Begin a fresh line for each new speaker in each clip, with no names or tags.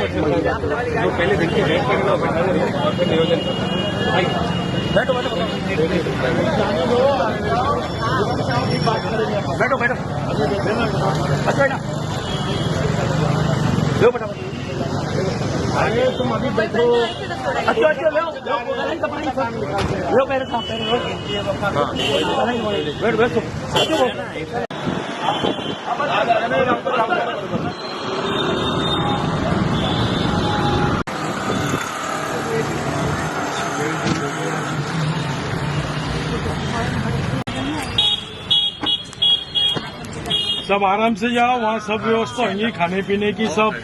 पहले दिन की वेट करेगा बैठा करेंगे और फिर नियोजन बैठो बैठो बैठो बैठो अच्छा बेटा लो बेटा अरे तुम अभी बैठो अच्छा अच्छा लो लो पैर खा पैर लो बैठ बैठ।
सब आराम से जाओ वहाँ सब व्यवस्था होंगी खाने पीने की सब।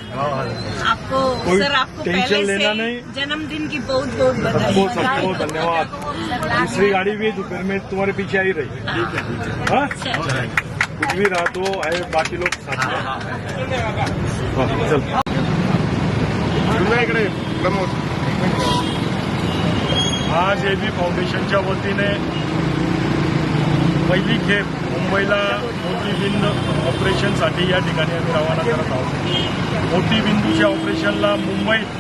आपको
कोई
सर आपको
टेंशन लेना नहीं।
जन्मदिन की बहुत बहुत बधाई।
बहुत सब बहुत धन्यवाद। दूसरी गाड़ी भी दोपहर में तुम्हारे पीछे आई रही हाँ। कुछ भी रहा तो है बाकी लोग साथ में हाँ, चल.
इकडे प्रमोद.
आज एबी फाउंडेशनच्या वतीने पहिली खेप मुंबईला मोतीबिंद ऑपरेशनसाठी या ठिकाणी आम्ही रवाना करत आहोत. मोतीबिंदूच्या ऑपरेशनला मुंबईत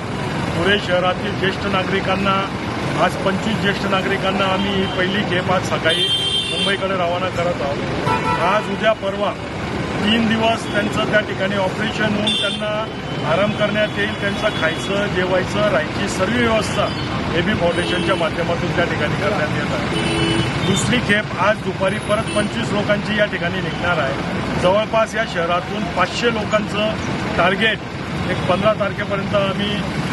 पुणे शहरातील ज्येष्ठ नागरिकांना आज पंचवीस ज्येष्ठ नागरिकांना आम्ही ही पहिली खेप आज सकाळी मुंबईकडे रवाना करत आहोत. आज उद्या परवा तीन दिवस त्यांचं त्या ठिकाणी ऑपरेशन होऊन त्यांना आराम करण्यात येईल त्यांचं खायचं जेवायचं राहायची सर्व व्यवस्था एबी फाउंडेशनच्या माध्यमातून त्या ठिकाणी करण्यात येत आहे. दुसरी खेप आज दुपारी परत पंचवीस लोकांची या ठिकाणी निघणार आहे. जवळपास या शहरातून पाचशे लोकांचं टार्गेट एक पंधरा तारखेपर्यंत आम्ही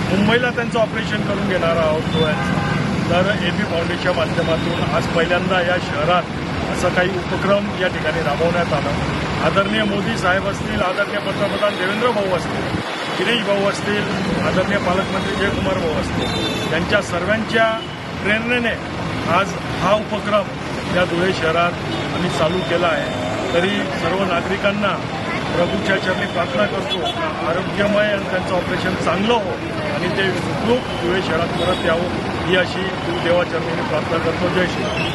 मुंबईला त्यांचं ऑपरेशन करून घेणार आहोत डोळ्यांचं. तर एबी फाउंडेशनच्या माध्यमातून आज पहिल्यांदा या शहरात असं काही उपक्रम या ठिकाणी राबवण्यात आला. आदरणीय मोदी साहेब असतील आदरणीय पंतप्रधान देवेंद्र भाऊ असतील गिरीश भाऊ असतील आदरणीय पालकमंत्री जयकुमार भाऊ असतील यांच्या सर्वांच्या प्रेरणेने आज हा उपक्रम या धुळे शहरात आम्ही चालू केला आहे. तरी सर्व नागरिकांना प्रभूच्या चरणी प्रार्थना करतो आरोग्यमय आणि त्यांचं ऑपरेशन चांगलं हो आणि ते सुखरूप धुळे शहरात परत यावं ही अशी देवाचरणी प्रार्थना करतो. जय श्री